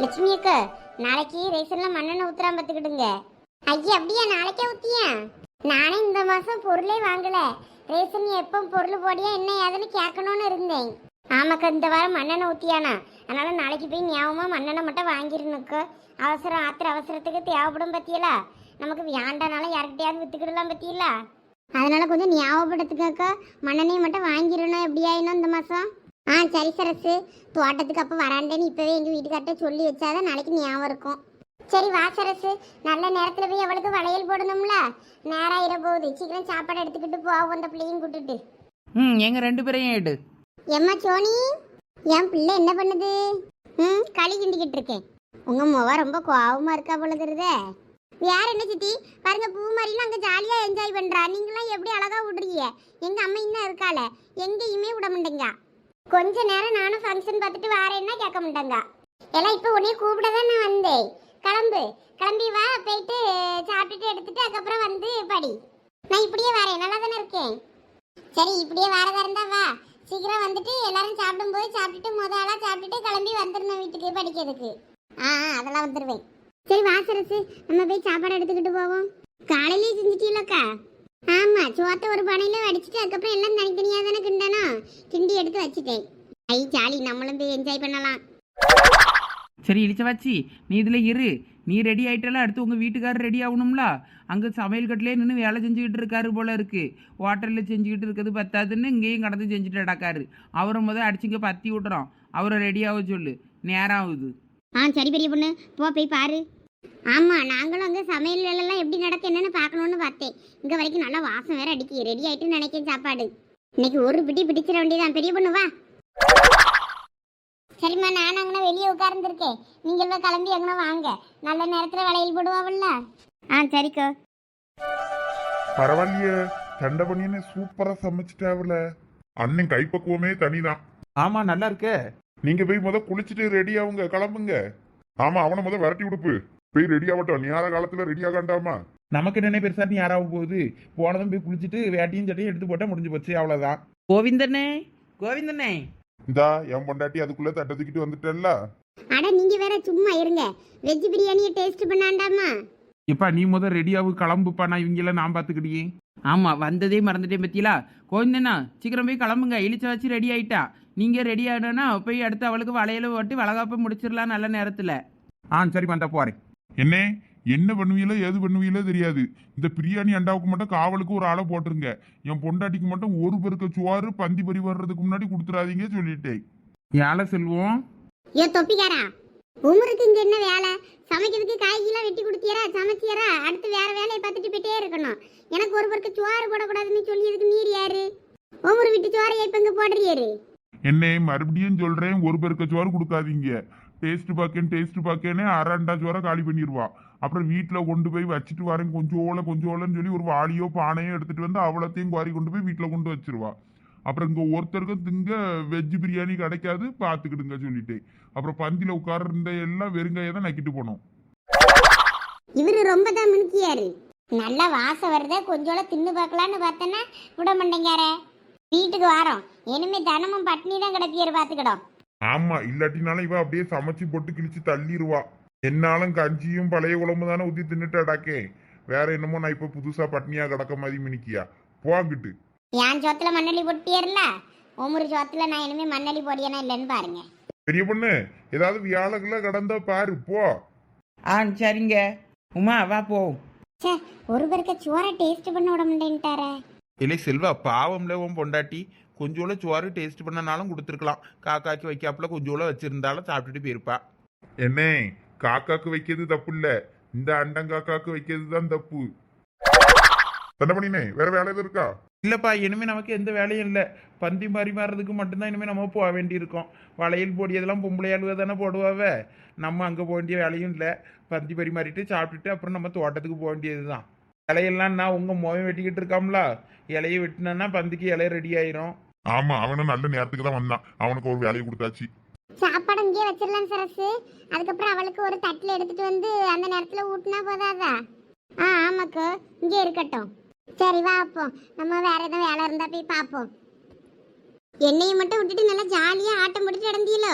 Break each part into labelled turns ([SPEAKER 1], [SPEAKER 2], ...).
[SPEAKER 1] லட்சுமி அக்கா நாளைக்கு ரேஷன்ல மண்ணெண்ணெய் ஊத்துறான் பார்த்துக்கிடுங்க ஐயா அப்படியா? நாளைக்கே ஊத்தியா? நானே இந்த மாசம் பொருளே வாங்கல. ரேஷன் எப்போ பொருள் போடியா என்ன ஏதுன்னு கேட்கணும்னு இருந்தேன். ஆமாக்கா இந்த வாரம் மண்ணெண்ணெய் ஊத்தியானா. அதனால நாளைக்கு போய் ஞாபகமாக மண்ணெண்ணெய் மட்டும் வாங்கிருனுக்கா அவசரம் ஆத்திர அவசரத்துக்கு தேவைப்படும் பத்தியலா? நமக்கு வேண்டானாலும் யார்கிட்டயாவது வித்துக்கிடலாம் பத்தியலா? அதனால கொஞ்சம் ஞாபகப்படுத்துக்காக்கா மண்ணெண்ணையை மட்டும் வாங்கிடணும். எப்படி ஆயினும் இந்த மாதம் ஆ சரி சரசு. தோட்டத்துக்கு அப்போ வராண்டேன்னு இப்போவே எங்கள் வீட்டுக்கார்ட்ட சொல்லி வச்சாதான் நாளைக்கு ஞாபகம் இருக்கும். சரி வா சரசு. நல்ல நேரத்தில் போய் அவளுக்கு வளையல் போடணும்ல? நேரம் ஆயிட போகுது. சீக்கிரம் சாப்பாடு எடுத்துக்கிட்டு போவோம் அந்த பிள்ளையும் கூட்டிட்டு.
[SPEAKER 2] ம் எங்க ரெண்டு பேரையும் எடு.
[SPEAKER 1] எம்மா சோனி? என் பிள்ளை என்ன பண்ணுது? ம் களி கிண்டிக்கிட்டு இருக்கேன். உங்க முக ரொம்ப கோவமா இருக்கா போல தெரியுதே. வேற என்ன சித்தி? பாருங்க பூ மாதிரிலாம் அங்க ஜாலியா என்ஜாய் பண்றா. நீங்களாம் எப்படி அழகா விடுறீங்க? எங்க அம்மா இன்னும் இருக்கால எங்கேயுமே விட மாட்டேங்க. கொஞ்ச நேரம் நானும் ஃபங்க்ஷன் பார்த்துட்டு வாரேன்னா கேட்க மாட்டேங்க. எல்லாம் இப்போ உன்னைய கூப்பிட தான் நான் வந்தேன். கிளம்பு. கிளம்பி வா போயிட்டு சாப்பிட்டுட்டு எடுத்துட்டு அதுக்கப்புறம் வந்து படி. நான் இப்படியே வரேன். நல்லா தானே இருக்கேன்? சரி இப்படியே வரதா இருந்தா வா. சீக்கிரம் வந்துட்டு எல்லாரும் சாப்பிடும்போது சாப்பிட்டுட்டு முத ஆளாக சாப்பிட்டுட்டு கிளம்பி வந்துடணும் வீட்டுக்கு படிக்கிறதுக்கு. ஆ அதெல்லாம் வந்துடுவேன் சரி வாசரசு நம்ம போய் சாப்பாடு எடுத்துக்கிட்டு போவோம். காலையிலேயே செஞ்சிட்டீங்களக்கா ஆமா சோத்தை ஒரு பானையில வடிச்சிட்டு அதுக்கப்புறம் எல்லாம் தனித்தனியா தானே கிண்டணும்? கிண்டி எடுத்து வச்சுட்டேன். ஐ ஜாலி. நம்மளும் போய் என்ஜாய் பண்ணலாம்.
[SPEAKER 2] சரி இழிச்சவாச்சி நீ இதில் இரு. நீ ரெடி ஆயிட்டல அடுத்து உங்கள் வீட்டுக்காரர் ரெடி ஆகணும்ல. அங்கே சமையல் கட்டிலே நின்று வேலை செஞ்சுக்கிட்டு இருக்காரு போல இருக்கு. ஹோட்டலில் செஞ்சுக்கிட்டு இருக்கிறது பத்தாதுன்னு இங்கேயும் கடந்து செஞ்சுட்டு அடக்காரு அவரை முதல் அடிச்சுங்க பத்தி விட்டுறோம். அவரை ரெடி ஆக சொல்லு. நேரம் ஆகுது.
[SPEAKER 1] ஆ சரி பெரிய பொண்ணு. போ போய் பாரு. ஆமா நாங்களும் அங்க சமையல் வேலைலாம் எப்படி நடக்கு என்னன்னு பார்த்தேன். இங்க வரைக்கும் நல்லா வாசம் வேற அடிக்கி ரெடி ஆயிட்டு நினைக்கிறேன் சாப்பாடு. இன்னைக்கு ஒரு பிடி பிடிச்சிட வேண்டியதான் பெரிய பொண்ணு வா. சரிம்மா நான் அங்கே வெளியே உட்கார்ந்துருக்கேன். நீங்களும் கிளம்பி அங்கே வாங்க. நல்ல நேரத்தில் வளையல் போடுவாவில்ல. ஆ சரிக்கா.
[SPEAKER 3] பரவாயில்லையே. சண்டை பண்ணின்னு சூப்பரா சமைச்சிட்டாவுல அண்ணன் கைப்பக்குவமே தனிதான்.
[SPEAKER 4] ஆமா நல்லா இருக்க.
[SPEAKER 3] நீங்க போய் முத குளிச்சுட்டு ரெடி ஆகுங்க கிளம்புங்க. ஆமா அவனை முத விரட்டி விடுப்பு போய் ரெடி ஆகட்டும். நேர காலத்துல ரெடி ஆகாண்டாமா?
[SPEAKER 4] நமக்கு என்ன பெருசா நீ யாராவது போகுது? போனதும் போய் குளிச்சுட்டு வேட்டியும் சட்டையும் எடுத்து போட்டா முடிஞ்சு போச்சு அவ்வளவுதான்.
[SPEAKER 2] கோவிந்தண்ணே கோவிந்தண்ணே
[SPEAKER 3] இந்தா என் பொண்டாட்டி அதுக்குள்ள தட்டை தூக்கிட்டு வந்துட்டல்ல
[SPEAKER 1] அட நீங்க வேற சும்மா இருங்க. வெஜ் பிரியாணியை டேஸ்ட் பண்ணாண்டாமா?
[SPEAKER 4] இப்ப நீ முத ரெடியாவு கிளம்புப்பா நான் இவங்கள நான் பாத்துக்கிட்டியே.
[SPEAKER 2] ஆமாம் வந்ததே மறந்துட்டேன் பத்தியலா? கோவிந்தண்ணா சீக்கிரம் போய் கிளம்புங்க. இழிச்சவாச்சி ரெடி ஆயிட்டா. நீங்கள் ரெடி ஆகிடனா போய் அடுத்து அவளுக்கு வளையல ஓட்டி வளகாப்பை முடிச்சிடலாம் நல்ல நேரத்தில்.
[SPEAKER 4] ஆ சரி வந்தா போறேன்.
[SPEAKER 3] என்ன என்ன பண்ணுவீங்களோ ஏது பண்ணுவீங்களோ தெரியாது. இந்த பிரியாணி அண்டாவுக்கு மட்டும் காவலுக்கு ஒரு ஆளை போட்டுருங்க. என் பொண்டாட்டிக்கு மட்டும் ஒரு பெருக்க சுவாறு பந்தி பறி வர்றதுக்கு முன்னாடி கொடுத்துறாதீங்க சொல்லிட்டேன்.
[SPEAKER 4] ஏழை செல்வம்?
[SPEAKER 1] ஏ தொப்பிக்காரா? உமருக்கு இங்க என்ன வேலை? சமைக்கிறதுக்கு காய்கறிலாம் வெட்டி கொடுத்தியரா சமைச்சியரா அடுத்து வேற வேலையை பார்த்துட்டு போயிட்டே இருக்கணும். எனக்கு ஒரு பருக்கு சோறு போடக்கூடாதுன்னு சொல்லியதுக்கு நீர் யாரு? உமரு விட்டு சோறையை இப்ப இங்க போடுறியாரு
[SPEAKER 3] என்னை மறுபடியும் சொல்றேன் ஒரு பெருக்க சோறு கொடுக்காதீங்க. டேஸ்ட் பாக்கேன் டேஸ்ட் பாக்கேன்னு அரண்டா சோறை காலி பண்ணிடுவா அப்புறம் வீட்டில் கொண்டு போய் வச்சுட்டு வரேன் கொஞ்சோல கொஞ்சோலன்னு சொல்லி ஒரு வாளியோ பானையோ எடுத்துட்டு வந்து அவ்வளோத்தையும் குவாரி கொண்டு போய் வீட்டில் கொண்டு வச்சிருவா. அப்புறம் இங்கே ஒருத்தருக்கும் திங்க வெஜ் பிரியாணி கிடைக்காது பார்த்துக்கிடுங்க சொல்லிட்டேன் அப்புறம் பந்தியில் உட்கார்ந்த எல்லாம் வெறுங்கையை தான் நக்கிட்டு போனோம்.
[SPEAKER 1] இவரு ரொம்ப தான் மினுக்கியாரு நல்ல வாசம் வருதே கொஞ்சோல தின்னு பார்க்கலான்னு பார்த்தேன்னா விட மாட்டேங்காரே. வீட்டுக்கு வாரோம். இனிமே தினமும் பட்னி தான் கிடப்பியாரு பார்த்துக்கிடும்
[SPEAKER 3] ஆமா இல்லாட்டினாலும் இவ அப்படியே சமைச்சு போட்டு கிழிச்சு தள்ளிடுவா என்னாலும் கஞ்சியும் பழைய குழம்பு தானே ஊத்தி தின்னுட்டு அடாக்கே வேற என்னமோ நான் இப்ப புதுசா பட்னியா கிடக்க மாதிரி மினிக்கியா. போங்கிட்டு
[SPEAKER 1] என் சோத்துல மண்ணள்ளி போட்டியர்ல உமரு சோத்துல நான் இனிமே மண்ணள்ளி போடியானா இல்லைன்னு பாருங்க.
[SPEAKER 3] பெரிய பொண்ணு ஏதாவது வியாழக்குள்ள கடந்தா பாரு போ.
[SPEAKER 2] ஆ சரிங்க. உமா வா போ.
[SPEAKER 1] ச்சே ஒரு பேருக்கு சோறை டேஸ்ட் பண்ண விட மாட்டேன்ட்டாரே.
[SPEAKER 4] இல்லை செல்வா பாவம்ல உன் பொண்டாட்டி கொஞ்சோல சோறு டேஸ்ட் பண்ணனாலும் கொடுத்துருக்கலாம். காக்காக்கு வைக்காப்புல கொஞ்சோல வச்சிருந்தாலும் சாப்பிட்டுட்டு போயிருப்பா.
[SPEAKER 3] என்னே காக்காக்கு வைக்கிறது தப்பு இல்ல இந்த அண்டங்காக்காக்கு வைக்கிறது தான் தப்பு. பண்ணினே வேற வேலை எதுவும் இருக்கா?
[SPEAKER 4] இல்லப்பா இனிமே நமக்கு எந்த வேலையும் இல்லை. பந்தி பரிமாறதுக்கு மட்டும்தான் இனிமே நம்ம போக வேண்டியிருக்கோம். வளையல் பொடியதெல்லாம் பொம்பளையாளுவ தானே போடுவாவ? நம்ம அங்கே போக வேண்டிய வேலையும் இல்லை. பந்தி பரிமாறிட்டு சாப்பிட்டுட்டு அப்புறம் நம்ம தோட்டத்துக்கு போக வேண்டியது தான் இலையெல்லாம் நான் உங்கள் மோகம் வெட்டிக்கிட்டு இருக்காம்ல? இலையை வெட்டினேன்னா பந்திக்கு இலைய ரெடி ஆயிரும்.
[SPEAKER 3] ஆமா அவனும் நல்ல நேரத்துக்கு தான் வந்தான். அவனுக்கு ஒரு வேலையை கொடுத்தாச்சு.
[SPEAKER 1] அங்கேயே வச்சிடலாம் சரசு. அதுக்கப்புறம் அவளுக்கு ஒரு தட்டில் எடுத்துட்டு வந்து அந்த நேரத்தில் ஊட்டினா போதாதா? ஆ ஆமாக்கு. இங்கே இருக்கட்டும். சரி வா அப்போ. நம்ம வேற எதுவும் வேலை இருந்தா போய் பார்ப்போம் என்னையை மட்டும் விட்டுட்டு நல்லா ஜாலியாக ஆட்டம் போட்டுட்டு நடந்தீங்களோ?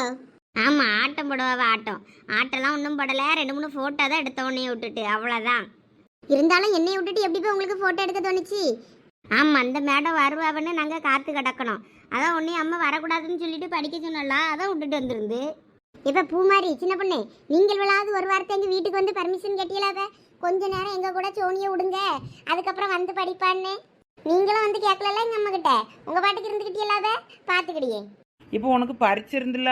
[SPEAKER 1] ஆமாம் ஆட்டம் போடுவாவ ஆட்டம். ஆட்டம்லாம் ஒன்றும் போடல. ரெண்டு மூணு ஃபோட்டோ தான் எடுத்த உடனே விட்டுட்டு. அவ்வளோதான் இருந்தாலும் என்னை விட்டுட்டு எப்படி போய் உங்களுக்கு ஃபோட்டோ எடுக்க தோணுச்சு? ஆமாம் அந்த மேடம் வருவாவன்னு நாங்கள் காத்து கிடக்கணும். அதான் உன்னையும் அம்மா வரக்கூடாதுன்னு சொல்லிட்டு படிக்க சொன்னல அதான் விட்டுட்டு வந்துருந்து. இப்ப பூமாரி சின்ன பொண்ணு நீங்கள் விழாவது ஒரு வாரத்தை எங்க வீட்டுக்கு வந்து பர்மிஷன் கேட்டீங்களாவ கொஞ்ச நேரம் எங்க கூட சோனியை விடுங்க. அதுக்கப்புறம் வந்து படிப்பான்னு. நீங்களும் வந்து கேட்கல எங்க அம்மா கிட்ட உங்க பாட்டுக்கு இருந்துக்கிட்டீங்களாவ பாத்துக்கிடியே.
[SPEAKER 2] இப்போ உனக்கு பறிச்சிருந்துல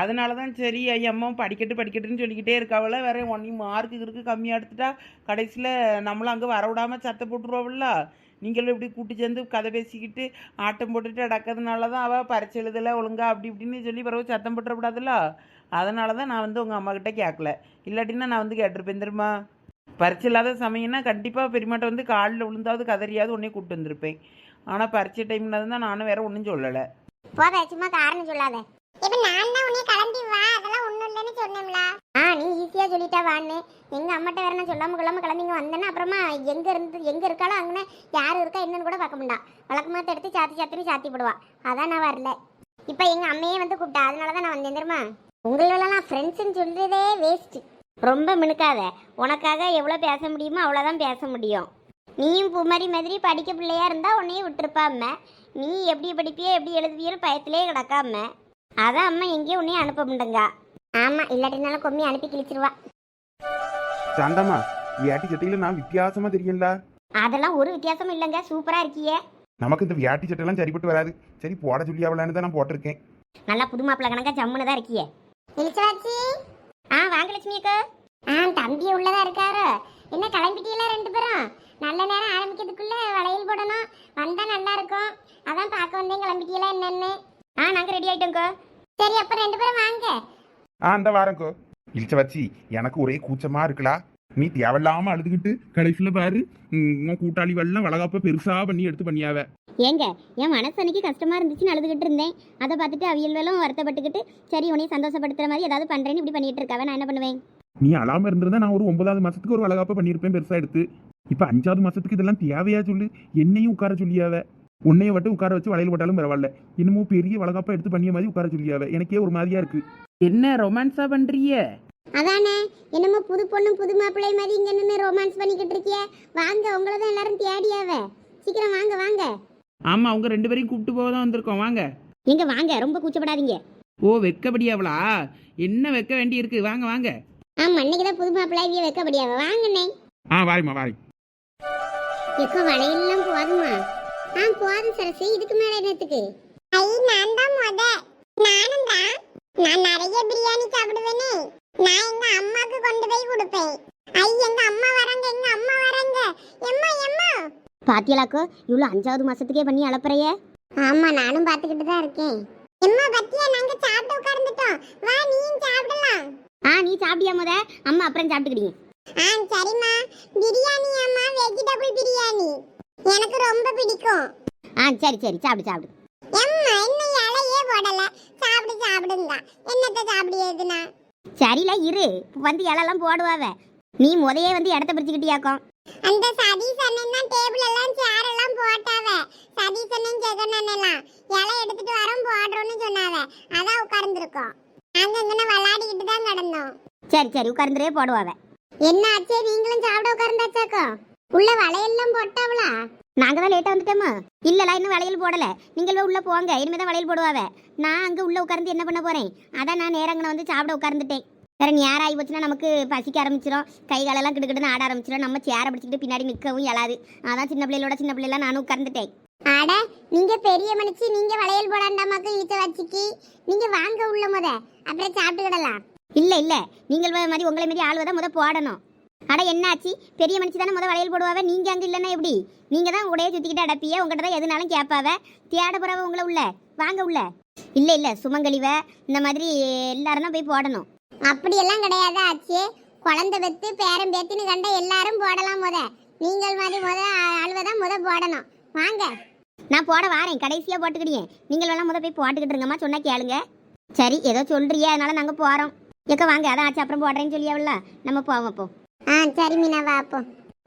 [SPEAKER 2] அதனால தான் சரி ஐயா அம்மா படிக்கட்டு படிக்கட்டுன்னு சொல்லிக்கிட்டே இருக்காவல வேற ஒன்னி மார்க்கு இருக்கு கம்மியாக எடுத்துட்டா கடைசியில் நம்மளும் அங்கே வர விடாம சத்தை போட்டுருவாவில்ல நீங்களும் இப்படி கூட்டி சேர்ந்து கதை பேசிக்கிட்டு ஆட்டம் போட்டுட்டு அடக்கிறதுனால தான் அவள் பறிச்சு எழுதலை ஒழுங்கா அப்படி இப்படின்னு சொல்லி பிறகு சத்தம் போட்டுறக்கூடாதுல்ல? அதனால தான் நான் வந்து உங்கள் அம்மாக்கிட்ட கேட்கல இல்லாட்டினா நான் வந்து கேட்டிருப்பேன் தெரியுமா? பறிச்சு இல்லாத சமயம்னா கண்டிப்பாக பெரியமாட்ட வந்து காலில் விழுந்தாவது கதறியாவது உடனே கூப்பிட்டு வந்திருப்பேன். ஆனால் பறிச்ச டைம்ல தான் நானும் வேற ஒன்றும் சொல்லலை.
[SPEAKER 1] போத சும்மா காரணம் சொல்லாத. இப்போ நான் தான் உன்னை கிளம்பி வா. அதெல்லாம் ஒண்ணும் ஆ நீ ஈஸியா சொல்லிட்டா வான்னு. எங்க அம்மாட்ட வேற நான் சொல்லாம கொள்ளாம கிளம்பிங்க வந்தேன்னா அப்புறமா எங்க இருந்து எங்க இருக்காளோ அங்கே யார் இருக்கா என்னன்னு கூட பார்க்க முடியா வழக்கமாக எடுத்து சாத்தி சாத்தின்னு சாத்தி போடுவா. அதான் நான் வரல. இப்ப எங்க அம்மையே வந்து கூப்பிட்டா. அதனால தான் நான் வந்தேன் தெரியுமா? உங்களெல்லாம் ஃப்ரெண்ட்ஸ்னு சொல்றதே வேஸ்ட் ரொம்ப மினுக்காத. உனக்காக எவ்வளோ பேச முடியுமோ அவ்வளோதான் பேச முடியும். நீயும் பூமாரி மாதிரி படிக்க பிள்ளையா இருந்தா உன்னையும் விட்டுருப்பாம நீ எப்படி படிப்பியோ எப்படி எழுதுவியோ பயத்திலே கிடக்காம. அதான் அம்மா எங்கேயும் உன்னையும் அனுப்ப முடியுங்க ஆமா இல்லாட்டினாலும் கொம்மி அனுப்பி கிழிச்சிருவா.
[SPEAKER 4] சாந்தம்மா வியாட்டி சட்டையில நான் வித்தியாசமா தெரியல
[SPEAKER 1] அதெல்லாம் ஒரு வித்தியாசமும் இல்லைங்க சூப்பரா இருக்கியே.
[SPEAKER 4] நமக்கு இந்த வியாட்டி சட்டையெல்லாம் சரிப்பட்டு வராது. சரி போட சொல்லி அவளான்னு தான் நான் போட்டிருக்கேன்.
[SPEAKER 1] நல்லா புது மாப்பிள்ள கணக்கா ஜம்முன்னு தான் இருக்கியே. இழிச்சவாச்சி ஆ வாங்க லட்சுமி அக்கா. ஆ தம்பி உள்ளதா இருக்காரு? என்ன கிளம்பிட்டீங்களா ரெண்டு பேரும்? நல்ல நேரம் ஆரம்பிக்கிறதுக்குள்ள வளையல் போடணும். வந்தா நல்லா இருக்கும். அதான் பார்க்க வந்தேன் கிளம்பிட்டீங்களா என்னன்னு. ஆ நாங்க ரெடி ஆயிட்டோங்க சரி அப்ப ரெண்டு பேரும் வாங்க.
[SPEAKER 4] ஆ அந்த வாரங்கோ இழிச்ச வச்சு எனக்கு ஒரே கூச்சமா இருக்குலா நீ தேவையில்லாம அழுதுகிட்டு கடைசியில் பாரு உன் கூட்டாளி வெள்ளம் வளகாப்ப பெருசா பண்ணி எடுத்து பண்ணியாவ.
[SPEAKER 1] ஏங்க என் மனசு அன்னைக்கு கஷ்டமா இருந்துச்சுன்னு அழுதுகிட்டு இருந்தேன். அதை பார்த்துட்டு அவியல்வெல்லாம் வருத்தப்பட்டுக்கிட்டு சரி உன்னையும் சந்தோஷப்படுத்துற மாதிரி ஏதாவது பண்றேன்னு இப்படி பண்ணிட்டு இருக்காவ நான் என்ன பண்ணுவேன்?
[SPEAKER 4] நீ அழாம இருந்திருந்தா நான் ஒரு ஒன்பதாவது மாசத்துக்கு ஒரு வளகாப்ப பண்ணியிருப்பேன் பெருசா எடுத்து. இப்ப அஞ்சாவது மாசத்துக்கு இதெல்லாம் தேவையா சொல்லு? என்னையும் உட்கார சொல்லியாவ. உன்னைய மட்டும் உட்கார வச்சு வளையல் போட்டாலும் பரவாயில்ல. இன்னமும் பெரிய வளகாப்பா எடுத்து பண்ணிய மாதிரி உட்கார சொல்லியாவ. எனக்கே ஒரு மாதிரியா இருக்கு.
[SPEAKER 2] என்ன ரொமான்ஸா பண்றிய
[SPEAKER 1] அதானே என்னமோ புது பொண்ணு புது மாப்பிள்ளை மாதிரி இங்க நின்று ரொமான்ஸ் பண்ணிக்கிட்டு இருக்கிய. வாங்க உங்களை தான் எல்லாரும் தேடியாவ சீக்கிரம் வாங்க வாங்க.
[SPEAKER 2] ஆமா அவங்க ரெண்டு பேரையும் கூப்பிட்டு போக தான் வந்திருக்கோம். வாங்க.
[SPEAKER 1] எங்க வாங்க ரொம்ப கூச்சப்படாதீங்க.
[SPEAKER 2] ஓ வெக்கப்படியாவளா என்ன வைக்க வேண்டி இருக்கு வாங்க வாங்க.
[SPEAKER 1] ஆமா அன்னைக்கு தான் புது மாப்பிள்ளை இவிய வைக்கப்படியாவ வாங்கண்ணே.
[SPEAKER 4] ஆ வாரிம்மா வாரி.
[SPEAKER 1] எப்ப வளையல்லாம் போதுமா? ஆ போதும் சரசு இதுக்கு மேல என்னத்துக்கு? ஐ நான் தான் முத. நானும் தான் நான் நிறைய பிரியாணி சாப்பிடுவேனே. நான் எங்க அம்மாக்கு கொண்டு போய் கொடுப்பேன். ஐ எங்க அம்மா வராங்க எங்க அம்மா வராங்க. எம்மா எம்மா. பாத்தியலாக்கோ இவ்வளோ அஞ்சாவது மாசத்துக்கே பண்ணி அளப்புறைய ஆமா நானும் பாத்துக்கிட்டு தான் இருக்கேன். எம்மா பத்தியா நாங்க சாப்பிட்டு உட்கார்ந்துட்டோம். வா நீயும் சாப்பிடலாம். ஆ நீ சாப்பிட்டியா முத? அம்மா அப்புறம் சாப்பிட்டுக்கிட்டீங்க ஆ சரிம்மா. பிரியாணி அம்மா வெஜிடபிள் பிரியாணி. எனக்கு ரொம்ப பிடிக்கும். ஆ சரி சரி சாப்பிடு சாப்பிடு. எம்மா இன்னும் இலையே போடல. சாப்பிடுங்க என்னத்த சாப்பிடுதுனா சரில இரு. வந்து இலெல்லாம் போடுவாவ. நீ முதையே வந்து இடத்த பிரிச்சுக்கிட்டியாக்கும் அந்த சதீஷ் அண்ணன் தான் டேபிள் எல்லாம் சேர் எல்லாம் போட்டாவ. சதீஷ் அண்ணன் ஜெகன் அண்ணன் எல்லாம் இலை எடுத்துட்டு வரோம் போடுறோம்னு சொன்னாவ. அதான் உட்கார்ந்துருக்கோம். நாங்க இங்கன விளையாடிக்கிட்டு தான் கிடந்தோம். சரி சரி. உட்கார்ந்துரே போடுவாவ. என்ன ஆச்சே? நீங்களும் சாப்பிட உட்கார்ந்தாச்சாக்கோ? உள்ள வளையல்லாம் போட்டாவளா? நாங்க தான் லேட்டா வந்துட்டோமா? இல்லல இன்னும் வளையல் போடல. நீங்கள் உள்ள போங்க. இனிமே தான் வளையல் போடுவாவ. நான் அங்க உள்ள உட்கார்ந்து என்ன பண்ண போறேன்? அதான் நான் நேரங்கன வந்து சாப்பிட உட்கார்ந்துட்டேன். வேற நேரம் ஆகி போச்சுன்னா நமக்கு பசிக்க ஆரம்பிச்சிடும் கை காலெல்லாம் கிடுக்கிடுன்னு ஆட ஆரம்பிச்சிடும் நம்ம சேர பிடிச்சிக்கிட்டு பின்னாடி நிற்கவும் இயலாது. அதான் சின்ன பிள்ளைகளோட சின்ன பிள்ளைலாம் நானும் உட்கார்ந்துட்டேன். ஆட நீங்க பெரிய மனுச்சு நீங்க வளையல் போடாண்டாமாக்க இழுத்த வச்சுக்கி? நீங்க வாங்க உள்ள முத. அப்புறம் சாப்பிட்டுக்கிடலாம். இல்ல இல்ல. நீங்கள் மாதிரி உங்களை மாதிரி ஆளுவதான் முத போடணும். அட என்னாச்சு? பெரிய மனுஷி தானே முத வளையல் போடுவாவ? நீங்க அங்க இல்லைன்னா எப்படி? நீங்க தான் உடைய சுத்திக்கிட்டு அடப்பிய உங்ககிட்ட தான் எதுனாலும் கேட்பாவ? தேட போறவ உங்களை உள்ள. வாங்க உள்ள. இல்ல இல்ல சுமங்கலிவ இந்த மாதிரி எல்லாரும் தான் போய் போடணும். அப்படியெல்லாம் கிடையாது ஆச்சு. குழந்தை பெத்து பேரம் பேத்தின்னு கண்ட எல்லாரும் போடலாம் முத. நீங்கள் மாதிரி முத அழுவதான் முத போடணும். வாங்க. நான் போட வாரேன். கடைசியா போட்டுக்கிட்டேன் நீங்கள் எல்லாம் முத போய் போட்டுக்கிட்டு இருங்கம்மா சொன்னா கேளுங்க. சரி ஏதோ சொல்றியே அதனால நாங்க போறோம். எக்க வாங்க அதான் ஆச்சு அப்புறம் போடுறேன்னு சொல்லியாவில்ல. நம்ம போவோம் அப்போ. ஆ சரி மீனா வா அப்போ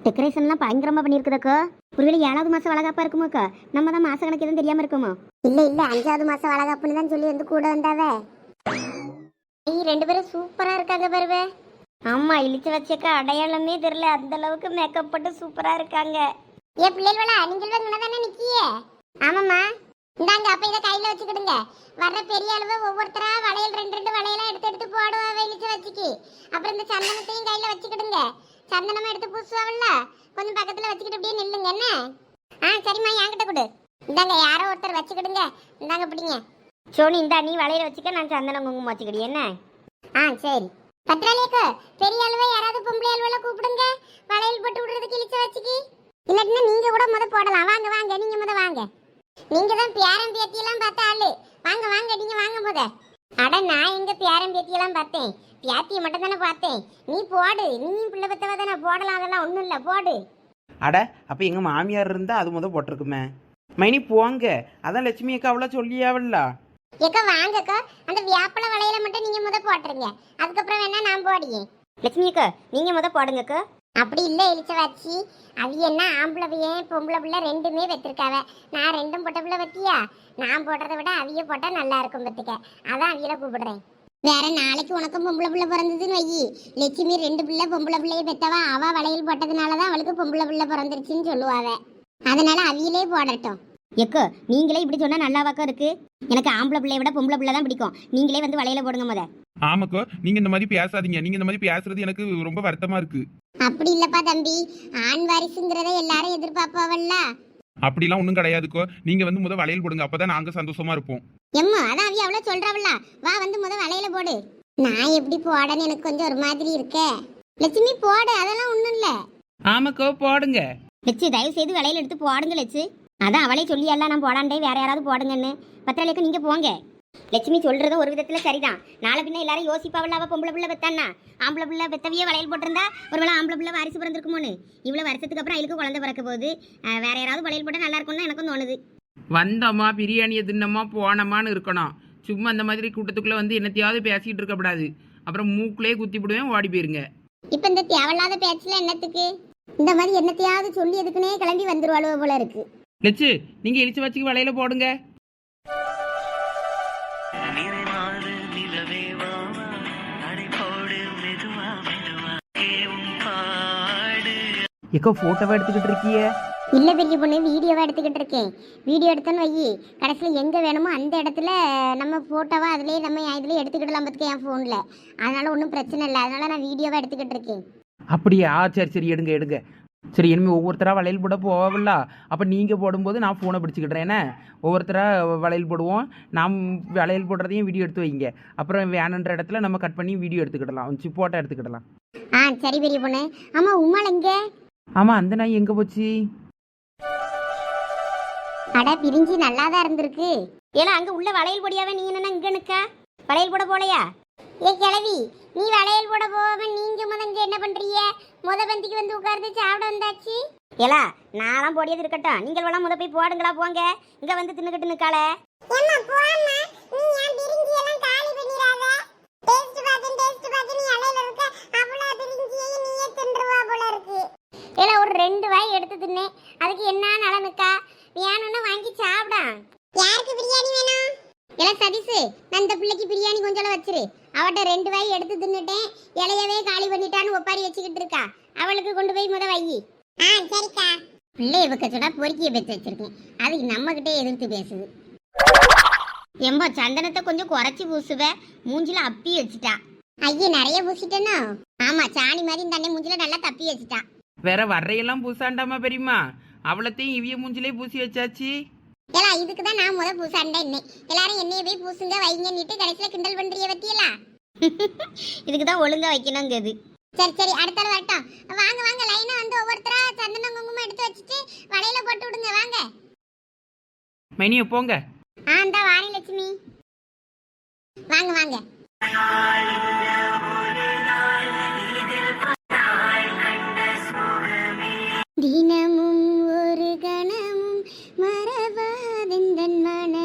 [SPEAKER 1] டெக்கரேஷன்லாம் பயங்கரமா பண்ணியிருக்குதாக்கோ. ஒருவேளை ஏழாவது மாசம் வளகாப்பா இருக்குமோக்கா? நம்ம தான் மாச கணக்கு எதுவும் தெரியாம இருக்குமோ? இல்ல இல்ல அஞ்சாவது மாசம் வளகாப்புன்னு தான் சொல்லி வந்து கூட வந்தாவே. ஐய் ரெண்டு பேரும் சூப்பரா இருக்காங்க பாருவே. ஆமா இழிச்சு வச்சக்க அடையாளமே தெரியல. அந்த அளவுக்கு மேக்கப் போட்டு சூப்பரா இருக்காங்க. ஏ பிள்ளைகளா நீங்கள் தானே நிக்கியே? ஆமாம்மா. இந்தாங்க அப்ப இதை கையில வச்சுக்கிடுங்க. வர்ற பெரிய அளவு ஒவ்வொருத்தரா வளையல் ரெண்டு ரெண்டு வளையலா எடுத்து எடுத்து போடுவா வெளிச்சு வச்சுக்கி. அப்புறம் இந்த சந்தனத்தையும் கையில வச்சுக்கிடுங்க. சந்தனமா எடுத்து பூசுவாவில்ல? கொஞ்சம் பக்கத்துல வச்சுக்கிட்டு அப்படியே நில்லுங்க என்ன? ஆ சரிம்மா என்கிட்ட கொடு. இந்தாங்க யாரோ ஒருத்தர் வச்சுக்கிடுங்க. இந்தாங்க பிடிங்க. சோனி இந்தா நீ வளையல வச்சுக்க நான் சந்தனம் குங்குமம் வச்சுக்கிடி என்ன? ஆ சரி. பத்ராலியக்கு பெரிய அளவு யாராவது பொம்பளை அளவுல கூப்பிடுங்க. வளையல் போட்டு விடுறதுக்கு இழிச்ச வச்சுக்கி. இல்லாட்டினா நீங்க கூட முத போடலாம் வாங்க வாங்க நீங்க முத வாங்க நீங்க தான் பேரன் பேத்தியெல்லாம் பார்த்த ஆளு. வாங்க வாங்க நீங்க வாங்க முத அட நான் எங்க பேரன் பேத்தியெல்லாம் பார்த்தேன்? பேத்தியை மட்டும் தானே பார்த்தேன். நீ போடு. நீயும் பிள்ளை பத்தவ தானே? போடலாம் அதெல்லாம் ஒண்ணும் இல்ல. போடு.
[SPEAKER 2] அட அப்போ எங்கள் மாமியார் இருந்தால் அது முத போட்டிருக்குமே. மைனி போங்க. அதான் லட்சுமி அக்கா அவ்வளோ சொல்லியாவல்ல.
[SPEAKER 1] ஏக்கா வாங்கக்கா அந்த வியாப்பள வளையல மட்டும் நீங்க முத போட்டுருங்க. அதுக்கப்புறம் வேணா நான் போடியேன் லட்சுமி அக்கா நீங்க முத போடுங்கக்கா அப்படி இல்லை எலிச்சவாச்சி அது என்ன ஆம்பளை பையன் பொம்பளை பிள்ளை ரெண்டுமே பெற்றிருக்காவ நான் ரெண்டும் பொட்ட பிள்ளை பத்தியா நான் போடுறதை விட அவிய போட்டா நல்லா இருக்கும் பத்துக்க. அதான் அவியில கூப்பிடுறேன். வேற நாளைக்கு உனக்கும் பொம்பளை பிள்ளை பிறந்ததுன்னு வையி. லட்சுமி ரெண்டு பிள்ளை பொம்பளை பிள்ளைய பெத்தவா? அவ வளையல் போட்டதுனாலதான் அவளுக்கு பொம்பளை பிள்ளை பிறந்துருச்சுன்னு சொல்லுவாவ. அதனால அவியிலே போடட்டும். எக்கோ நீங்களே இப்படி சொன்னா நல்லாவாக்கா இருக்கு? எனக்கு ஆம்பளை பிள்ளைய விட பொம்பளை பிள்ளை தான் பிடிக்கும். நீங்களே வந்து வளையல போடுங்க முத.
[SPEAKER 4] ஆமாக்கோ நீங்க இந்த மாதிரி பேசாதீங்க. நீங்க இந்த மாதிரி பேசுறது எனக்கு ரொம்ப வருத்தமா இருக்கு.
[SPEAKER 1] அப்படி இல்லப்பா தம்பி. ஆண் வாரிசுங்கிறத எல்லாரும் எதிர்பார்ப்பாவல்ல?
[SPEAKER 4] அப்படிலாம் ஒன்றும் கிடையாதுக்கோ. நீங்க வந்து முத வளையல் போடுங்க. அப்பதான் நாங்க சந்தோஷமா இருப்போம்.
[SPEAKER 1] எம்மா அதான் அவிய அவ்வளோ சொல்றாவல்ல வா வந்து முத வளையல போடு. நான் எப்படி போடன்னு எனக்கு கொஞ்சம் ஒரு மாதிரி இருக்கே. லட்சுமி போடு. அதெல்லாம் ஒண்ணும் இல்ல.
[SPEAKER 2] ஆமாக்கோ போடுங்க.
[SPEAKER 1] லட்சு தயவு செய்து வளையல் எடுத்து போடுங்க லட்சு. அதான் அவளே சொல்லி எல்லாம் நான் போடாண்டே வேற யாராவது போடுங்கன்னு. பத்திரலேக்கு நீங்க போங்க. லட்சுமி சொல்றதும் ஒரு விதத்துல சரிதான். நாளை பின்ன எல்லாரும் யோசிப்பாவல்ல அவ பொம்பளை பிள்ளை பெத்தானா ஆம்பளை பிள்ளை பெத்தவியே வளையல் போட்டிருந்தா ஒருவேளை ஆம்பளை பிள்ளை வாரிசு பிறந்திருக்குமோன்னு? இவ்வளவு வருஷத்துக்கு அப்புறம் அவளுக்கு குழந்தை பிறக்க போகுது. வேற யாராவது வளையல் போட்டா நல்லா இருக்கும்னு எனக்கும் தோணுது.
[SPEAKER 2] வந்தோமா பிரியாணியை தின்னோமா போனோமான்னு இருக்கணும். சும்மா அந்த மாதிரி கூட்டத்துக்குள்ளே வந்து என்னத்தையாவது பேசிகிட்டு இருக்கக்கூடாது அப்புறம் மூக்குலேயே குத்தி விடுவேன் ஓடி போயிருங்க.
[SPEAKER 1] இப்ப இந்த தேவையில்லாத பேச்சுல என்னத்துக்கு? இந்த மாதிரி என்னத்தையாவது சொல்லி எதுக்குனே கிளம்பி வந்துருவாளுவ போல இருக்கு.
[SPEAKER 2] லட்சு நீங்கள் இழிச்சு வச்சுக்கு வலையில போடுங்க. எக்கோ ஃபோட்டோவை எடுத்துக்கிட்டு இருக்கியே?
[SPEAKER 1] இல்ல பெரிய பொண்ணு வீடியோவா எடுத்துக்கிட்டு இருக்கேன். வீடியோ எடுத்தோன்னு வை கடைசியில் எங்க வேணுமோ அந்த இடத்துல நம்ம போட்டோவா அதுலயே நம்ம இதுலயே எடுத்துக்கிடலாம் பார்த்துக்க என் ஃபோன்ல அதனால ஒன்றும் பிரச்சனை இல்லை. அதனால நான் வீடியோவா எடுத்துக்கிட்டு இருக்கேன்.
[SPEAKER 2] அப்படியா? சரி சரி எடுங்க எடுங்க. சரி இனிமேல் ஒவ்வொருத்தராக வளையல் போட போகவில்ல. அப்போ நீங்கள் போடும்போது நான் ஃபோனை பிடிச்சிக்கிட்றேன். என்ன? ஒவ்வொருத்தராக வளையல் போடுவோம். நாம் வளையல் போடுறதையும் வீடியோ எடுத்து வைங்க. அப்புறம் வேணுன்ற இடத்துல நம்ம கட் பண்ணி வீடியோ எடுத்துக்கிடலாம். சி ஃபோட்டோ எடுத்துக்கிடலாம்.
[SPEAKER 1] ஆ சரி பெரிய பொண்ணு. ஆமா உமாள் எங்க?
[SPEAKER 2] ஆமாம் அந்த நாய் எங்கே போச்சு?
[SPEAKER 1] அட பிரிஞ்சு நல்லா தான் இருந்திருக்கு. ஏன்னா அங்க உள்ள வளையல் பொடியாவே நீங்க என்ன இங்க நிக்க? வளையல் போட போலையா? ஏ கிழவி நீ வளையல் போட போகாம நீங்க முத இங்க என்ன பண்றீங்க? முத பந்திக்கு வந்து உட்கார்ந்து சாப்பிட வந்தாச்சு? ஏலா நான்லாம் போடியது இருக்கட்டும். நீங்கள் வேணா முத போய் போடுங்களா போங்க. இங்க வந்து தின்னுக்கிட்டு நிக்கால ஏலா ஒரு ரெண்டு வாய் எடுத்து தின்னேன் அதுக்கு என்ன நலனுக்கா வேணும்னு வாங்கி சாப்பிடா யாருக்கு பிரியாணி வேணும்? இல்ல சதீஷ் நான் இந்த பிள்ளைக்கு பிரியாணி கொஞ்சம் வச்சிரு. அவட்ட ரெண்டு வாய் எடுத்து தின்னுட்டேன். இலையவே காலி பண்ணிட்டான்னு ஒப்பாரி வச்சுக்கிட்டு இருக்கா. அவளுக்கு கொண்டு போய் முத வை. ஆ சரிக்கா. பிள்ளைய பக்க சொன்னா பொறுக்கிய பேச்சு வச்சிருக்கேன். அதுக்கு நம்ம கிட்டே எதிர்த்து பேசுது. எம்போ சந்தனத்தை கொஞ்சம் குறைச்சி பூசுவ. மூஞ்சில அப்பி வச்சுட்டா. ஐயே நிறைய பூசிட்டேனோ? ஆமா சாணி மாதிரி இந்த அண்ணன் மூஞ்சில நல்லா தப்பி வச்சுட்டா.
[SPEAKER 2] வேற வர்றையெல்லாம் பூசாண்டாமா பெரியம்மா? அவ்வளோத்தையும் இவிய மூஞ்சிலே பூசி வச்சாச்சு.
[SPEAKER 1] ஏலா இதுக்கு தான் நான் முத பூசாண்டே என்ன எல்லாரும் என்னைய போய் பூசுங்க வைங்கன்னுட்டு கடைசியில கிண்டல் பண்றிய பத்தியலா? இதுக்கு தான் ஒழுங்கா வைக்கணுங்கிறது சரி சரி அடுத்த தடவை வரட்டும். வாங்க வாங்க லைனா வந்து ஒவ்வொருத்தரா சந்தனம் குங்குமம் எடுத்து வச்சுட்டு வலையில போட்டு விடுங்க வாங்க.
[SPEAKER 2] மைனியை போங்க.
[SPEAKER 1] ஆ இந்த வாணி லட்சுமி. வாங்க வாங்க. தீனா ನನ್ನ